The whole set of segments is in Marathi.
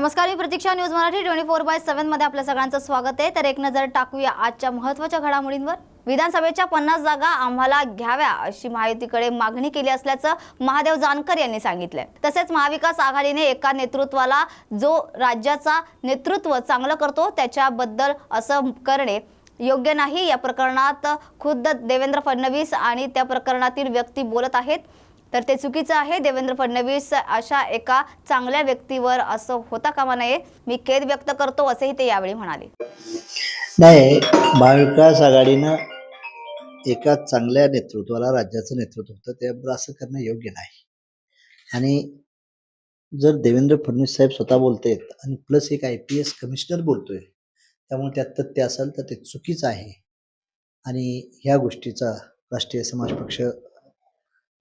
नमस्कार मी Pratiksha news Marathi twenty four by सेव्हनमध्ये आपल्या सगळ्यांचं स्वागत आहे. तर एक नजर टाकूया आजच्या महत्त्वाच्या घडामोडींवर. विधानसभेच्या पन्नास जागा आम्हाला घ्याव्या अशी महायुतीकडे मागणी केली असल्याचं महादेव जानकर यांनी सांगितलंय. तसेच महाविकास आघाडीने एका नेतृत्वाला जो राज्याचा नेतृत्व चांगलं करतो त्याच्याबद्दल असं करणे योग्य नाही. या प्रकरणात खुद्द देवेंद्र फडणवीस आणि त्या प्रकरणातील व्यक्ती बोलत आहेत. तर ते चुकीचं आहे. देवेंद्र फडणवीस अशा एका चांगल्या व्यक्तीवर असं होता कामा नये. मी खेद व्यक्त करतो असेही ते यावेळी म्हणाले. नाही महाविकास आघाडीनं एका चांगल्या नेतृत्वाला राज्याचं नेतृत्व होतं त्याबरोबर असं करणं योग्य नाही. आणि जर देवेंद्र फडणवीस साहेब स्वतः बोलतायत आणि प्लस एक आय पी एस कमिशनर बोलतोय त्यामुळे त्यात तथ्य असेल तर ते चुकीचं आहे. आणि ह्या गोष्टीचा राष्ट्रीय समाज पक्ष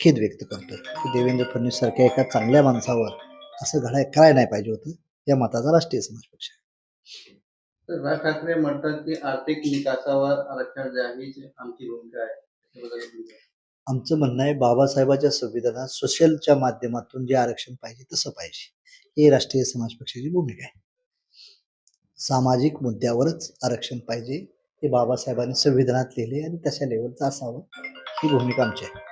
खेद व्यक्त करतोय की देवेंद्र फडणवीस सारख्या एका चांगल्या माणसावर असं घडाय करायला नाही पाहिजे होतं या मताचा राष्ट्रीय समाज पक्ष आहे. तर राज ठाकरे म्हणतात की आर्थिक विकासावर आरक्षण द्यावी ही आमची भूमिका आहे? आमचं म्हणणं आहे बाबासाहेबाच्या संविधानात सोशलच्या माध्यमातून जे आरक्षण पाहिजे तसं पाहिजे ही राष्ट्रीय समाज पक्षाची भूमिका आहे सामाजिक मुद्द्यावरच आरक्षण पाहिजे हे बाबासाहेबांनी संविधानात लिहिले आणि तशा लेवलचं असावं ही भूमिका आमची आहे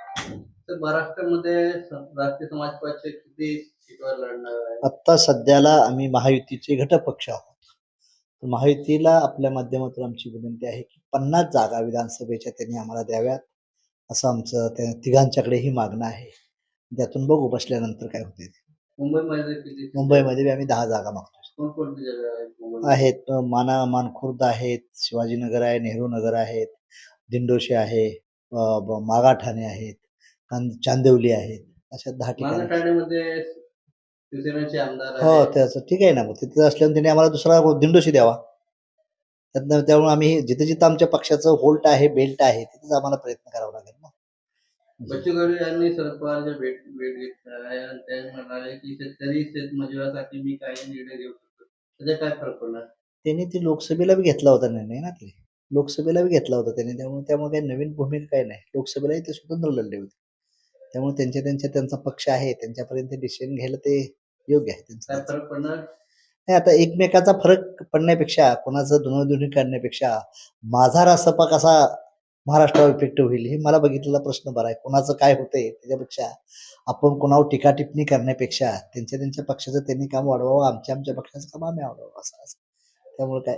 तर महाराष्ट्रामध्ये राष्ट्रीय समाज पक्ष किती सीटवर लढणार आहे आत्ता सध्याला आम्ही महायुतीचे घटक पक्ष आहोत महायुतीला आपल्या माध्यमातून आमची विनंती आहे की पन्नास जागा विधानसभेच्या त्यांनी आम्हाला द्याव्यात असं आमचं त्या तिघांच्याकडेही मागणं आहे. त्यातून बघू बसल्यानंतर काय होते मुंबईमध्ये किती? मुंबईमध्ये आम्ही दहा जागा मागतो कोणकोणती जागा आहेत माना मानखुर्द आहेत शिवाजीनगर आहे नेहरू नगर आहेत दिंडोशी आहे अ, ब- मागाठाणे आहेत चांदिवली आहेत अशा दहा ठिकाणी. मागाठाण्यामध्ये शिवसेनेचे आमदार हो. त्याचं ठीक आहे ना. मग तिथे असल्यानं त्यांनी आम्हाला दुसरा दिंडोशी द्यावा. त्यातनं त्यामुळे आम्ही जिथे जिथं आमच्या पक्षाचं होल्ट आहे बेल्ट आहे तिथेच आम्हाला प्रयत्न करावा लागेल ना. बच्चू कडू यांनी शरद पवारच्या भेट भेट घेतली आहे आणि ते म्हणाले की शेतकरी शेतमजुरासाठी मी काही निर्णय घेऊ शकतो. त्याचा काय फरक पडणार? त्यांनी ती लोकसभेला बी घेतला होता निर्णय ना ते. लोकसभेला बी घेतला होता त्यांनी. त्यामुळे त्यामुळे काही नवीन भूमिका काही नाही. लोकसभेलाही ते स्वतंत्र लढले होते. त्यामुळे त्यांच्या त्यांच्या त्यांचा पक्ष आहे त्यांच्यापर्यंत डिसिजन घ्यायला ते योग्य आहे त्यांचं. फरक पडणार? नाही आता एकमेकाचा फरक पडण्यापेक्षा कोणाचं दुनोदुनी काढण्यापेक्षा माझा रासपा कसा महाराष्ट्रावर इफेक्टिव्ह होईल हे मला बघितलेला प्रश्न बरा आहे. कोणाचं काय होतंय त्याच्यापेक्षा आपण कोणावर टीका टिप्पणी करण्यापेक्षा त्यांच्या त्यांच्या पक्षाचं त्यांनी काम वाढवावं आमच्या आमच्या पक्षाचं काम आम्ही वाढवावं असं असं. त्यामुळे काय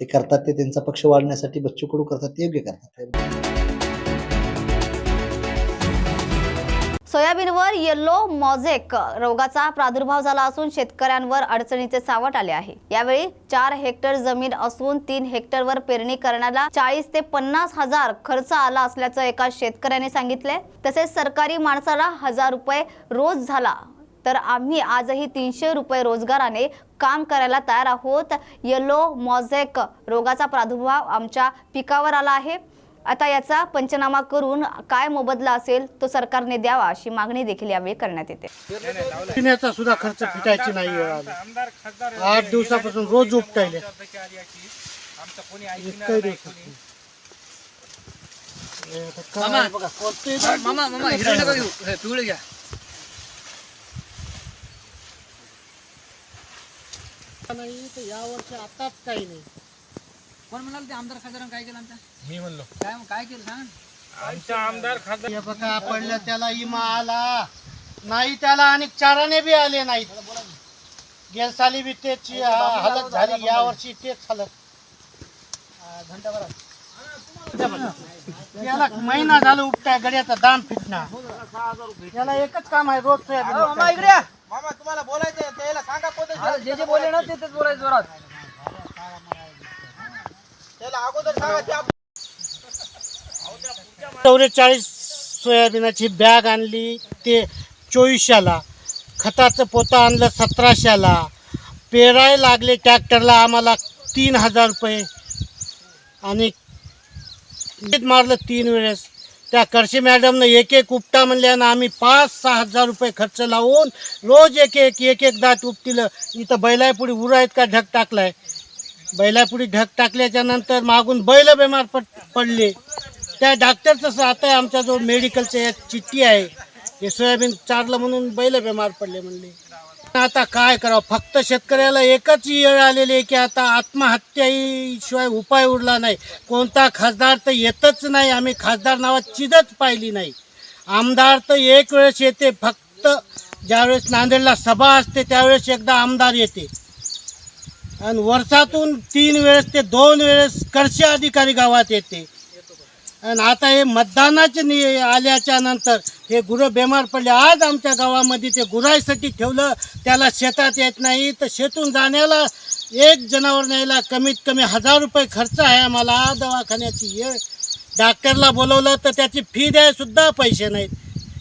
ते करतात ते त्यांचा पक्ष वाढण्यासाठी बच्चू कडू करतात ते योग्य करतात. सोयाबीनवर येलो मॉझेक रोगाचा प्रादुर्भाव झाला असून शेतकऱ्यांवर अडचणीचे सावट आले आहे. यावेळी चार हेक्टर जमीन असून तीन हेक्टरवर पेरणी करण्याला चाळीस ते पन्नास हजार खर्च आला असल्याचं एका शेतकऱ्याने सांगितले तसेच सरकारी माणसाला हजार रुपये रोज झाला तर आम्ही आजही तीनशे रुपये रोजगाराने काम करायला तयार आहोत. येलो मॉझेक रोगाचा प्रादुर्भाव आमच्या पिकावर आला आहे. आता याचा पंचनामा करून काय मोबदला असेल तो सरकारने द्यावा अशी मागणी देखील यावेळी करण्यात येते. पिण्याचा सुद्धा खर्च फिटायची नाही. आठ दिवसापासून रोज उपटायले हे हे घ्या. नाही तर या वर्षी आताच काही नाही. कोण म्हणाल ते आमदार खासदार काय केलं आमच्या? मी म्हणलो. काय काय केलं सांग. हे बघा पडलं त्याला इमा आला. नाही त्याला आणि चाराने बी आले नाहीत. गेल साली बी तेच हालत झाली या वर्षी तेच हालत. याला महिना झाला उपटाय गड्याचा दाम फिटणार याला एकच काम आहे रोज सोयाबीन उपटायचं. जे जे बोलले ना ते तेच बोलायचं जोरात. चौवेचाळीस सोयाबीनाची बॅग आणली ते चोवीसशेला. खताचं पोतं आणलं सतराशेला. पेराय लागले ट्रॅक्टरला आम्हाला तीन हजार रुपये. आणि मारलं तीन वेळेस. त्या करशी मॅडमनं एक एक उपटा म्हणल्यानं आम्ही पाच सहा हजार रुपये खर्च लावून रोज एक एक एक एक दात उपटिलं. इथं बैलापुढे उरायत का ढग टाकलाय? बैलापुढे ढग टाकल्याच्या नंतर मागून बैल बेमार पड पडले. त्या डॉक्टरचं आता आमचा आमच्याजवळ मेडिकलचं या चिठ्ठी आहे. हे सोयाबीन चारलं म्हणून बैल बेमार पडले म्हणले. आता काय करावं? फक्त शेतकऱ्याला एकच येळ आलेली आहे की आता आत्महत्याशिवाय उपाय उरला नाही. कोणता खासदार तर येतच नाही. आम्ही खासदार नावात चिजच पाहिली नाही. आमदार तर एक वेळेस येते. फक्त ज्यावेळेस नांदेडला सभा असते त्यावेळेस एकदा आमदार येते. आणि वर्षातून तीन वेळेस ते दोन वेळेस कृषी अधिकारी गावात येते. आणि आता हे मतदानाचे नि आल्याच्यानंतर हे गुरं बेमार पडले. आज आमच्या गावामध्ये ते गुराईसाठी ठेवलं. त्याला शेतात येत नाही. तर शेतून जाण्याला एक जनावर न्यायला कमीत कमी हजार रुपये खर्च आहे आम्हाला. दवाखान्याची ये डॉक्टरला बोलवलं तर त्याची फी द्यायसुद्धा पैसे नाहीत.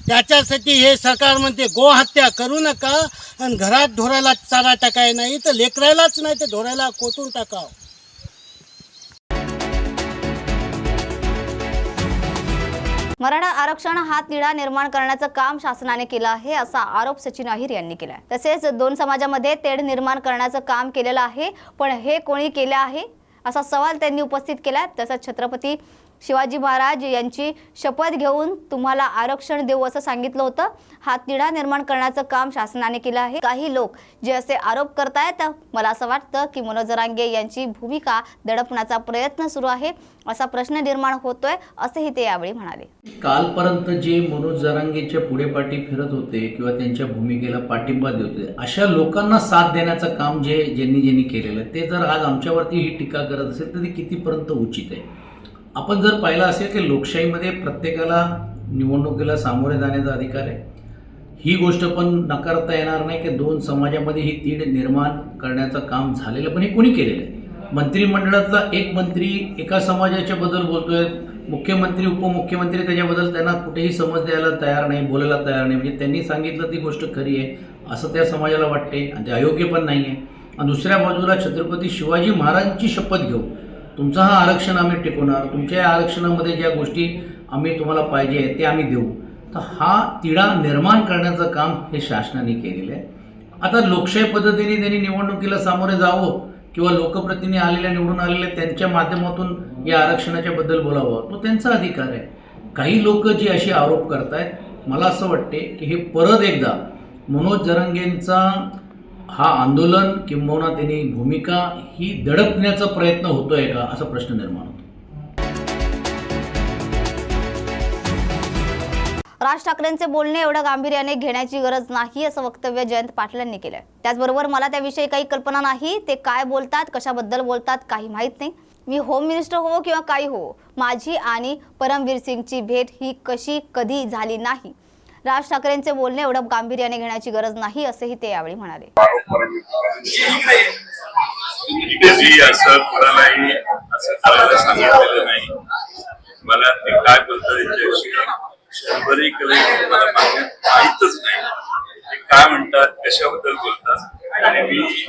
त्याच्यासाठी हे सरकार म्हणते गोहत्या करू नका आणि घरात ढोरायला चारा टाकाय नाही तर लेकरायलाच नाही तर ढोरायला कोटून टाकावं? मराठा आरक्षण हा तिढा निर्माण करण्याचं काम शासनाने केलं आहे असा आरोप सचिन अहिर यांनी केला आहे तसेच दोन समाजामध्ये तेढ निर्माण करण्याचं काम केलेलं आहे पण हे कोणी केलं आहे? असा सवाल त्यांनी उपस्थित केला तसंच छत्रपती शिवाजी महाराज यांची शपथ घेऊन तुम्हाला आरक्षण देऊ असं सांगितलं होतं. हा तिढा निर्माण करण्याचं काम शासनाने केलं आहे. काही लोक जे असे आरोप करतायत मला असं वाटतं की मनोज जरांगे यांची भूमिका दडपण्याचा प्रयत्न सुरू आहे असा प्रश्न निर्माण होतोय असेही ते यावेळी म्हणाले. कालपर्यंत जे मनोज जरांगेच्या पुढे पाठी फिरत होते किंवा त्यांच्या भूमिकेला पाठिंबा देत होते अशा लोकांना साथ देण्याचं काम जे ज्यांनी ज्यांनी केलेलं ते जर आज आमच्यावरती ही टीका करत असेल तर ती कितीपर्यंत उचित आहे? आपण जर पाहिलं असेल की लोकशाहीमध्ये प्रत्येकाला निवडणुकीला सामोरे जाण्याचा अधिकार आहे. ही गोष्ट पण नकारता येणार नाही की दोन समाजामध्ये ही तीड निर्माण करण्याचं काम झालेलं पण हे कोणी केलेलं आहे? मंत्रिमंडळातला एक मंत्री एका समाजाच्या बद्दल बोलतोय मुख्यमंत्री उपमुख्यमंत्री त्याच्याबद्दल त्यांना कुठेही समज द्यायला तयार नाही बोलायला तयार नाही. म्हणजे त्यांनी सांगितलं ती गोष्ट खरी आहे असं त्या समाजाला वाटते आणि ते अयोग्य पण नाही आहे आणि दुसऱ्या बाजूला छत्रपती शिवाजी महाराजांची शपथ घेऊ तुमचं हा आरक्षण आम्ही टिकवणार तुमच्या या आरक्षणामध्ये ज्या गोष्टी आम्ही तुम्हाला पाहिजे ते आम्ही देऊ. तर हा तिढा निर्माण करण्याचं काम हे शासनाने केलेलं आहे. आता लोकशाही पद्धतीने त्यांनी निवडणुकीला सामोरे जावं किंवा लोकप्रतिनिधी आलेल्या निवडून आलेल्या त्यांच्या माध्यमातून या आरक्षणाच्या बद्दल बोलावं तो त्यांचा अधिकार आहे. काही लोक जी अशी आरोप करत आहेत मला असं वाटते की हे परत एकदा मनोज जरंगेंचा हा आंदोलन किंबहुना त्यांनी भूमिका ही दडपण्याचा प्रयत्न होतोय का असा प्रश्न निर्माण होतो. राज ठाकरेंचे बोलणे एवढं गांभीर्याने घेण्याची गरज नाही असं वक्तव्य जयंत पाटील यांनी केलंय. त्याचबरोबर मला त्याविषयी काही कल्पना नाही ते काय बोलतात कशाबद्दल बोलतात काही माहीत नाही. मी होम मिनिस्टर हो किंवा काही हो माझी आणि परमवीर सिंगची भेट ही कशी कधी झाली नाही. राज ठाकरेंचे बोलणे एवढं गांभीर्याने घेण्याची गरज नाही असेही ते यावेळी म्हणाले. मला ते काय बोलतात नाही. ते काय म्हणतात कशाबद्दल बोलतात आणि मी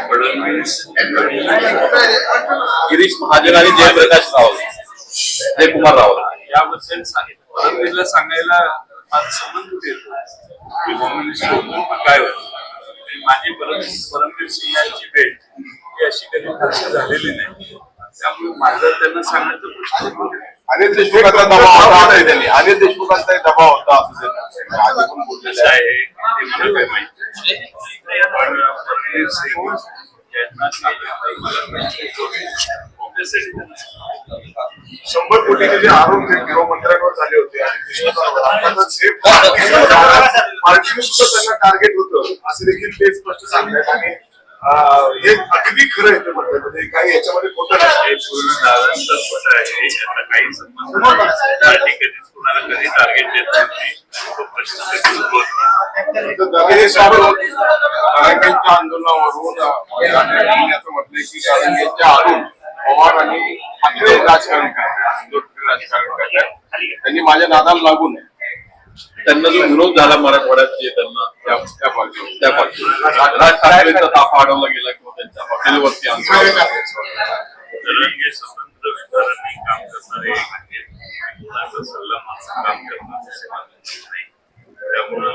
फडणवीस गिरीश महाजन आणि जयप्रकाश रावल जयकुमार रावल याबद्दल सांगितलं. फडणवीसला सांगायला माझा संबंध येतो मिनिस्टर होतो पण काय होतं माझी परम परमवीर सिंह यांची भेट ही अशी कधी फारशी झालेली नाही त्यामुळे माझं त्यांना सांगायचं प्रश्न. अनिल देशमुखांचा दबाव होता त्यांनी अनिल देशमुखांचा दबाव होता असं बोललेलं कसं आहे. आहे ते मला काय माहिती नाही. पण परमवीर सिंह यांना सांगितलं मला माहिती काँग्रेससाठी त्यांना शंभर कोटीचे जे आरोप गृहमंत्र्यांवर झाले होते आणि हे पार्टीने सुद्धा त्यांना टार्गेट होतं असं देखील ते स्पष्ट सांगतायत आणि हे अगदी खरं आहे ते म्हणतात म्हणजे काही याच्यामध्ये खोटं हे नाही खोटं आहे याचा काही संबंध नाही पार्टी कधीच कुणाला कधी टार्गेट देत नव्हती तो प्रश्न नाही. हे आंदोलनावरून असं म्हटलंय की कारंगेंच्या आडून पवार आणि ठाकरे राजकारण करतात. दोन राजकारण करतात. त्यांनी माझ्या नादाला लागू नये त्यांना जो विरोध झाला मराठवाड्यात जे त्यांना त्या त्या पार्टीवर. त्या पार्टीवर. राज ठाकरेंचा ताफा अडवला गेला किंवा त्यांच्या हॉटेलवरती आंदोलन जरांगे स्वतंत्र विचारांनी काम करणारे. कोणाचा सल्ला काम करणारे त्यामुळं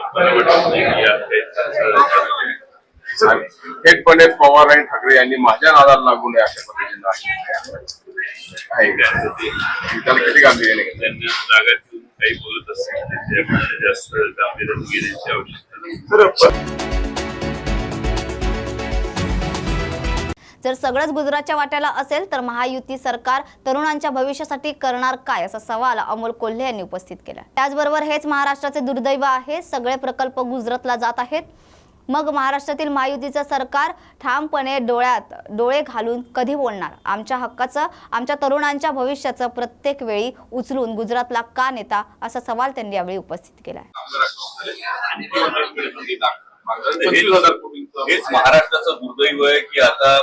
थेटपणे पवार आणि ठाकरे यांनी माझ्या नादाला लागू नये अशा पद्धतीनं किती काही बोलत जर सगळंच गुजरातच्या वाट्याला असेल तर महायुती सरकार तरुणांच्या भविष्यासाठी करणार काय असा सवाल अमोल कोल्हे यांनी उपस्थित केला. त्याचबरोबर हेच महाराष्ट्राचे दुर्दैव आहे. सगळे प्रकल्प गुजरातला जात आहेत. मग महाराष्ट्रातील महायुतीचं सरकार ठामपणे डोळ्यात डोळे घालून कधी बोलणार? आमच्या हक्काचं आमच्या तरुणांच्या भविष्याचं प्रत्येक वेळी उचलून गुजरातला का नेता? असा सवाल त्यांनी यावेळी उपस्थित केला महाराष्ट्राचं दुर्दैव आहे की आता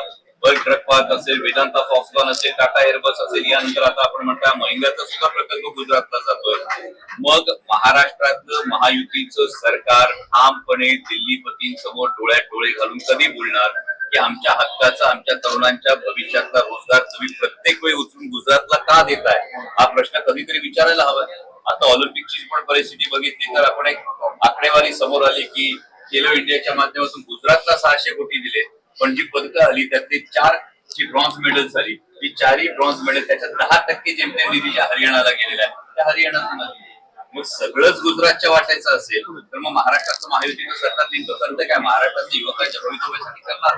वर्ल्ड ट्रक पार्क असेल वेदांता फॉक्सकॉन असेल टाटा एअरबस असेल यानंतर आता आपण म्हणता महिंद्राचा सुद्धा प्रकल्प गुजरातला जातोय. मग महाराष्ट्रातलं महायुतीचं सरकार ठामपणे दिल्लीपतींसमोर डोळ्यात डोळे घालून कधी बोलणार? की आमच्या हक्काचा आमच्या तरुणांच्या भविष्यातला रोजगार तुम्ही प्रत्येक वेळी उचलून गुजरातला का देताय? हा प्रश्न कधीतरी विचारायला हवा. आता ऑलिम्पिकची पण परिस्थिती बघितली तर आपण एक आकडेवारी समोर आली की खेलो इंडियाच्या माध्यमातून गुजरातला सहाशे कोटी दिले. पण जी पदकं आली त्यातली चार जी ब्रॉन्झ मेडल झाली ती चारही ब्रॉन्झ मेडल त्याच्यात दहा टक्के जेमतेम निधी ज्या हरियाणाला गेलेल्या आहेत. त्या हरियाणातून आली. मग सगळंच गुजरातच्या वाटायचं असेल तर मग महाराष्ट्राचं महायुतीचं सरकार नेमकं करतं काय? महाराष्ट्रातल्या युवकांच्या भवितव्यासाठी करणार?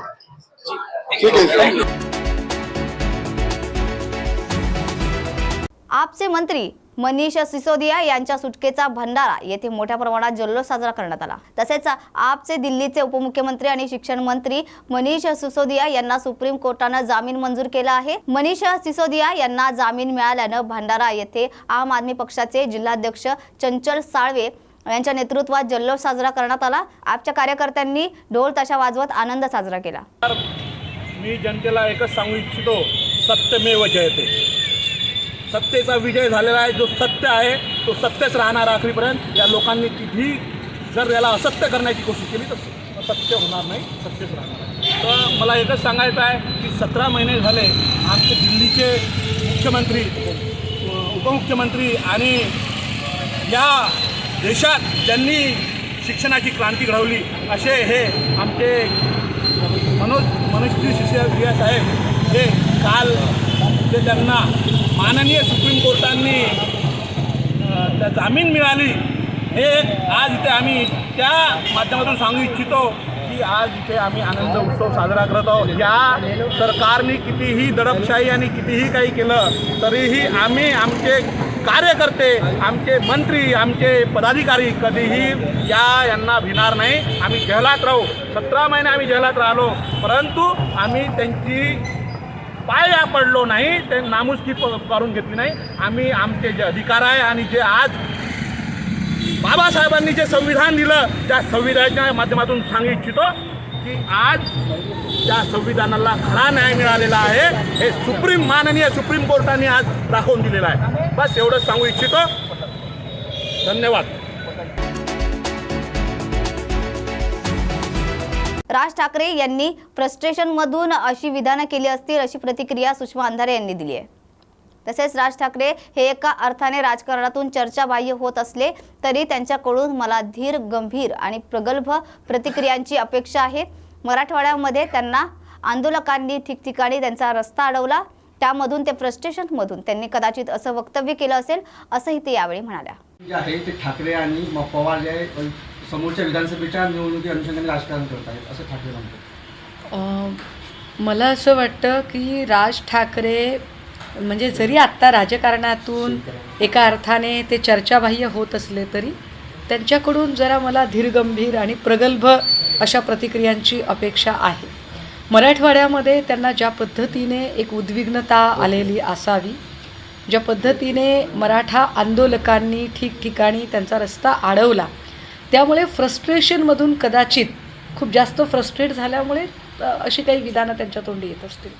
आपचे मंत्री मनीष सिसोदिया यांच्या सुटकेचा भंडारा येथे मोठ्या प्रमाणात जल्लोष साजरा करण्यात आला. तसेच आपचे दिल्लीचे उपमुख्यमंत्री आणि शिक्षण मंत्री मनीष सिसोदिया यांना सुप्रीम कोर्टानं जामीन मंजूर केला आहे. मनीष सिसोदिया यांना जामीन मिळाल्यानं भंडारा येथे आम आदमी पक्षाचे जिल्हाध्यक्ष चंचल साळवे यांच्या नेतृत्वात जल्लोष साजरा करण्यात आला. आपच्या कार्यकर्त्यांनी ढोल ताशा वाजवत आनंद साजरा केला. मी जनतेला एकच सांगू इच्छितो सत्यमेव जयते. सत्तेचा विजय झालेला आहे जो सत्य आहे तो सत्यच राहणार आखरीपर्यंत या लोकांनी कितीही जर याला असत्य करण्याची कोशिश केली तर सत्य होणार नाही सत्यच राहणार आहे. तर मला एकच सांगायचं आहे की सतरा महिने झाले आमचे दिल्लीचे मुख्यमंत्री उपमुख्यमंत्री आणि या देशात ज्यांनी शिक्षणाची क्रांती घडवली असे हे आमचे मनोज मनोजजी सिसोदिया साहेब हे काल ते त्यांना माननीय सुप्रीम कोर्टांनी त्या जामीन मिळाली. हे आज इथे आम्ही त्या माध्यमातून सांगू इच्छितो की आज इथे आम्ही आनंद उत्सव साजरा करत आहोत. या सरकारने कितीही दडपशाही आणि कितीही काही केलं तरीही आम्ही आमचे कार्यकर्ते आमचे मंत्री आमचे पदाधिकारी कधीही या यांना भिणार नाही. आम्ही जहलात राहू. सतरा महिने आम्ही जहलात राहिलो परंतु आम्ही त्यांची पाया पडलो नाही ते नामुष्की करून घेतली नाही. आम्ही आमचे जे अधिकार आहे आणि जे आज बाबासाहेबांनी जे संविधान दिलं त्या संविधानाच्या माध्यमातून सांगू इच्छितो की आज त्या संविधानाला खरा न्याय मिळालेला आहे. हे सुप्रीम माननीय सुप्रीम कोर्टाने आज दाखवून दिलेलं आहे. बस एवढंच सांगू इच्छितो. धन्यवाद. राज ठाकरे यांनी फ्रस्ट्रेशनमधून अशी विधानं केली असतील अशी प्रतिक्रिया सुषमा अंधारे यांनी दिली आहे. तसेच राज ठाकरे हे एका अर्थाने राजकारणातून चर्चाबाह्य होत असले तरी त्यांच्याकडून मला धीर गंभीर आणि प्रगल्भ प्रतिक्रियांची अपेक्षा आहे. मराठवाड्यामध्ये त्यांना आंदोलकांनी ठिकठिकाणी त्यांचा रस्ता अडवला. त्यामधून ते फ्रस्ट्रेशनमधून त्यांनी कदाचित असं वक्तव्य केलं असेल असंही ते यावेळी म्हणाल्या. जे आहे ते ठाकरे आणि पवार जे समोरच्या विधानसभेच्या निवडणुकी अनुषंगाने राजकारण करत आहेत असं ठाकरे म्हणतात. मला असं वाटतं की राज ठाकरे म्हणजे जरी आत्ता राजकारणातून एका अर्थाने ते चर्चाबाह्य होत असले तरी त्यांच्याकडून जरा मला धीरगंभीर आणि प्रगल्भ अशा प्रतिक्रियांची अपेक्षा आहे. मराठवाड्यामध्ये त्यांना ज्या पद्धतीने एक उद्विग्नता आलेली असावी ज्या पद्धतीने मराठा आंदोलकांनी ठिकठिकाणी त्यांचा रस्ता अडवला त्यामुळे फ्रस्ट्रेशनमधून कदाचित खूप जास्त फ्रस्ट्रेट झाल्यामुळे अशी काही विधानं त्यांच्या तोंडी येत असतील.